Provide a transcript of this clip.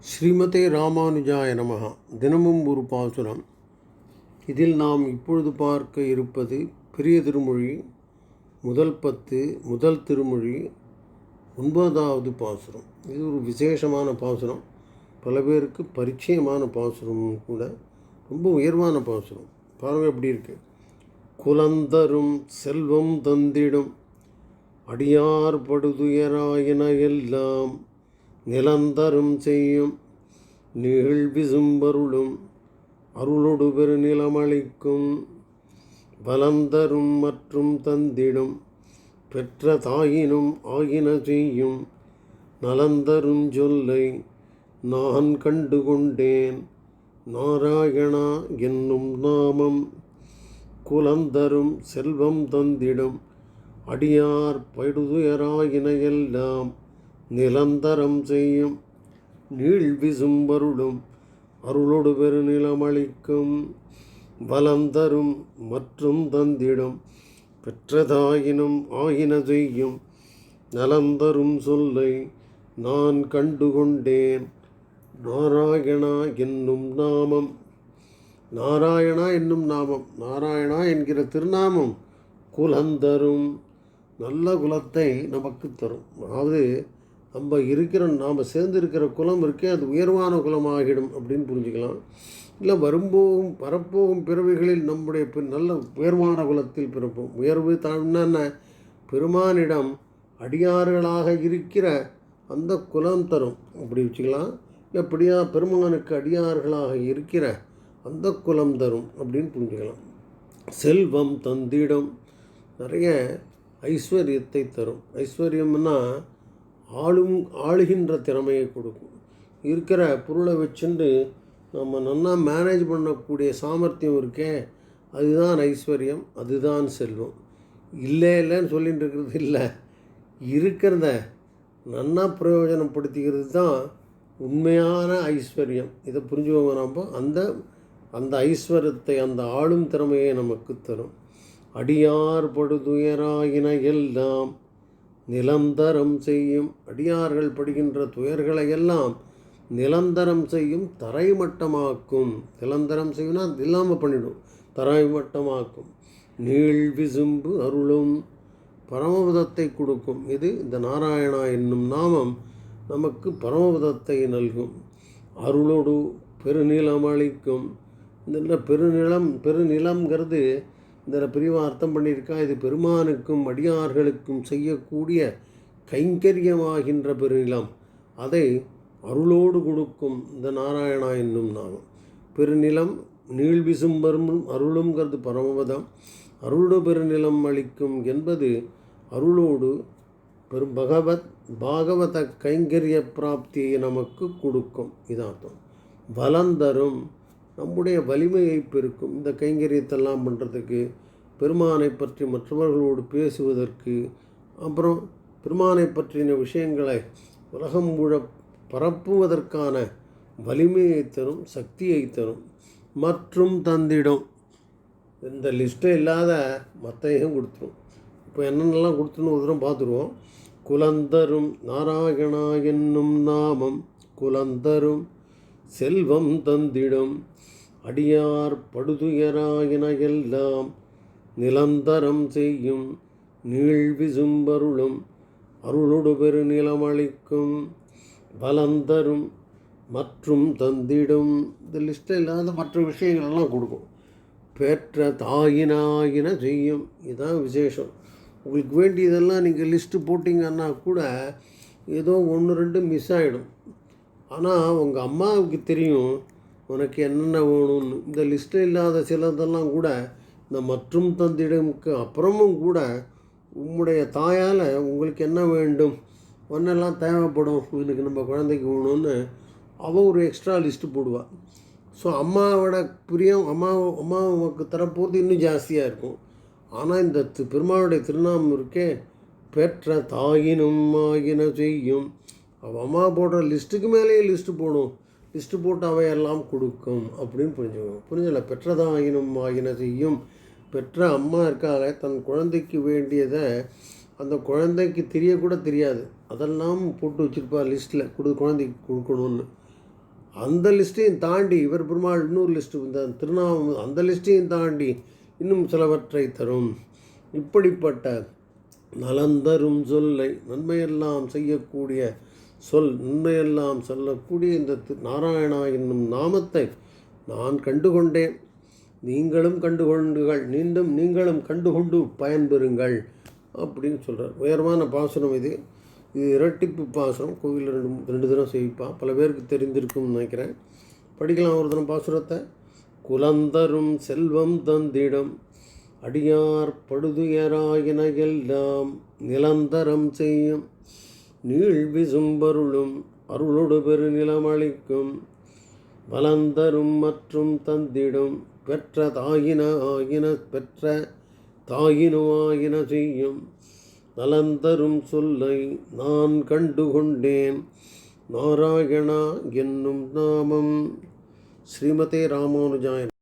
ஸ்ரீமதே ராமானுஜாய நமஹ. தினமும் ஒரு பாசுரம். இதில் நாம் இப்பொழுது பார்க்க இருப்பது பெரிய திருமொழி முதல் பத்து முதல் திருமொழி ஒன்பதாவது பாசுரம். இது ஒரு விசேஷமான பாசுரம். பல பேருக்கு பரிச்சயமான பாசுரம் கூட. ரொம்ப உயர்வான பாசுரம். பாருங்கள் எப்படி இருக்கு. குலந்தரும் செல்வம் தந்திடும். அடியார் படுதுயராயின எல்லாம் நிலந்தரும் செய்யும் நீழ்விசும்பருளும் அருளொடு பெருநிலமளிக்கும் பலந்தரும் மற்றும் தந்திடும் பெற்ற தாயினும் ஆகின செய்யும் நலந்தரும் சொல்லை நான் கண்டு கொண்டேன் நாராயணா என்னும் நாமம் குலந்தரும் செல்வம் தந்திடும் அடியார் படுதுயராயின எல்லாம் நிலந்தரம் செய்யும். நீழ்விசும்பருளும் அருளொடு பெருநிலமளிக்கும் வலந்தரும் மற்றும் தந்திடும். பெற்றதாயினும் ஆயின செய்யும். நலந்தரும் சொல்லை நான் கண்டுகொண்டேன். நாராயணா என்னும் நாமம். நாராயணா என்னும் நாமம். நாராயணா என்கிற திருநாமம் குலந்தரும். நல்ல குலத்தை நமக்கு தரும். அதாவது நம்ம இருக்கிற நாம் சேர்ந்திருக்கிற குலம் இருக்கே அது உயர்வான குலமாகிடும் அப்படின்னு புரிஞ்சுக்கலாம். இல்லை வரும்போகும் வரப்போகும் பிறவிகளில் நம்முடைய நல்ல உயர்வான குலத்தில் பிறப்போம். உயர்வு தாழ்னா பெருமானிடம் அடியார்களாக இருக்கிற அந்த குலம் தரும். அப்படி வச்சுக்கலாம். இல்லை அப்படியா பெருமானுக்கு அடியார்களாக இருக்கிற அந்த குலம் தரும் அப்படின்னு புரிஞ்சுக்கலாம். செல்வம் தந்திடம் நிறைய ஐஸ்வர்யத்தை தரும். ஐஸ்வர்யம்னா ஆளும் ஆளுகின்ற திறமையை கொடுக்கும். இருக்கிற பொருளை வச்சுண்டு நம்ம நல்லா மேனேஜ் பண்ணக்கூடிய சாமர்த்தியம் இருக்கே அதுதான் ஐஸ்வர்யம் அதுதான் செல்வம். இல்லை இல்லைன்னு சொல்லிட்டு இருக்கிறது இல்லை. இருக்கிறத நன்னா பிரயோஜனப்படுத்திக்கிறது தான் உண்மையான ஐஸ்வர்யம். இதை புரிஞ்சுக்கோங்க நம்ம. அந்த அந்த ஐஸ்வர்யத்தை அந்த ஆளும் திறமையை நமக்கு தரும். அடியார் படுதுயராயின எல்லாம் நிலந்தரம் செய்யும் அடியார்கள் படுகின்ற துயர்களை எல்லாம் நிலந்தரம் செய்யும் தரைமட்டமாக்கும். நிலந்தரம் செய்யும்னா அது இல்லாமல் பண்ணிடும். தரைமட்டமாக்கும். நீள் விசும்பு அருளும் பரமபதத்தை கொடுக்கும். இது இந்த நாராயணா என்னும் நாமம் நமக்கு பரமபதத்தை நல்கும். அருளோடு பெருநிலம் அளிக்கும். இந்த பெருநிலம் பெருநிலம்ங்கிறது இந்த பிரிவாக அர்த்தம் பண்ணியிருக்கா? இது பெருமானுக்கும் அடியார்களுக்கும் செய்யக்கூடிய கைங்கரியமாகின்ற பெருநிலம். அதை அருளோடு கொடுக்கும் இந்த நாராயணா என்னும் நாமம். பெருநிலம் நீள்விசும்பரும் அருளுங்கிறது பரமபதம். அருளோடு பெருநிலம் அளிக்கும் என்பது அருளோடு பெரும் பகவத் பாகவத கைங்கரிய பிராப்தியை நமக்கு கொடுக்கும். இதார்த்தம். அர்த்தம் வலந்தரும் நம்முடைய வலிமையை பெருக்கும். இந்த கைங்கரியத்தெல்லாம் பண்ணுறதுக்கு பெருமானை பற்றி மற்றவர்களோடு பேசுவதற்கு அப்புறம் பெருமானை பற்றின விஷயங்களை உலகம் முழ பரப்புவதற்கான வலிமையை தரும் சக்தியை தரும். மற்றும் தந்திடும். இந்த லிஸ்ட்டே இல்லாத மற்றையும் கொடுத்துரும். இப்போ என்னென்னலாம் கொடுத்துன்னு ஒரு தூரம் பார்த்துருவோம். குலந்தரும் நாராயணா என்னும் நாமம் குலந்தரும் செல்வம் தந்திடும். அடியார் படுதுயராயின எல்லாம் நிலந்தரம் செய்யும் நீழ்விசும்பருளும் அருளொடு பெருநிலமளிக்கும் பலந்தரும் மற்றும் தந்திடும். இந்த லிஸ்ட்டில் இல்லாத மற்ற விஷயங்கள்லாம் கொடுக்கும். பெற்ற தாயினாயின செய்யும். இதுதான் விசேஷம். உங்களுக்கு வேண்டியதெல்லாம் நீங்கள் லிஸ்ட்டு போட்டிங்கன்னா கூட ஏதோ ஒன்று ரெண்டு மிஸ் ஆகிடும் ஆனால் உங்கள் அம்மாவுக்கு தெரியும். உனக்கு என்னென்ன வேணும்னு. இந்த லிஸ்ட்டில் இல்லாத சிலதெல்லாம் கூட இந்த மற்றும் தந்திடமுக்கு அப்புறமும் கூட உம்முடைய தாயால் உங்களுக்கு என்ன வேண்டும் ஒன்றெல்லாம் தேவைப்படும் இதுக்கு நம்ம குழந்தைக்கு வேணும்னு அவள் ஒரு எக்ஸ்ட்ரா லிஸ்ட்டு போடுவாள் ஸோ அம்மாவோட பிரியம் அம்மா அம்மாவுக்கு தரப்போகிறது இன்னும் ஜாஸ்தியாக இருக்கும். ஆனால் இந்த தி- பெருமாளுடைய திருநாமம் இருக்கே பெற்ற தாயினும் ஆகின செய்யும். அவள் அம்மா போடுற லிஸ்ட்டுக்கு மேலேயே லிஸ்ட்டு போடும். லிஸ்ட்டு போட்டு அவையெல்லாம் கொடுக்கும் அப்படின்னு புரிஞ்சுக்கணும் புரிஞ்சல பெற்றதாயினும் ஆகின செய்யும் பெற்ற அம்மா இருக்காங்க. தன் குழந்தைக்கு வேண்டியதை அந்த குழந்தைக்கு தெரியக்கூட தெரியாது. அதெல்லாம் போட்டு வச்சுருப்பா லிஸ்ட்டில் கொடு குழந்தைக்கு கொடுக்கணும்னு. அந்த லிஸ்ட்டையும் தாண்டி இவர் பெருமாள் இன்னொரு லிஸ்ட்டு இந்த திருநாமம் அந்த லிஸ்ட்டையும் தாண்டி இன்னும் சிலவற்றை தரும். இப்படிப்பட்ட நலந்தரும் சொல்லை நன்மையெல்லாம் செய்யக்கூடிய சொல் உண்மையெல்லாம் சொல்லக்கூடிய இந்த நாராயணா என்னும் நாமத்தை நான் கண்டுகொண்டேன். நீங்களும் கண்டுகொண்டுகள் நீண்டும் நீங்களும் கண்டுகொண்டு பயன்பெறுங்கள் அப்படின்னு சொல்கிறார் உயரமான பாசனம் இது. இது இரட்டிப்பு பாசனம். கோவிலில் ரெண்டு ரெண்டு தினம் செய்விப்பான் பல பேருக்கு தெரிந்திருக்கும்னு நினைக்கிறேன். படிக்கலாம் ஒரு தினம் பாசுரத்தை. குலந்தரும் செல்வம் தந்திடம். அடியார் படுதுயராயின எல்லாம் நிலந்தரம் செய்யும். நீள் விசும்பருளும் அருளொடு பெருநிலமளிக்கும் வலந்தரும் மற்றும் தந்திடும் பெற்ற தாயின ஆகின பெற்ற தாயினுமாயின செய்யும் நலந்தரும் சொல்லை நான் கண்டுகொண்டேன் நாராயணா என்னும் நாமம். ஸ்ரீமதே ராமானுஜாயன்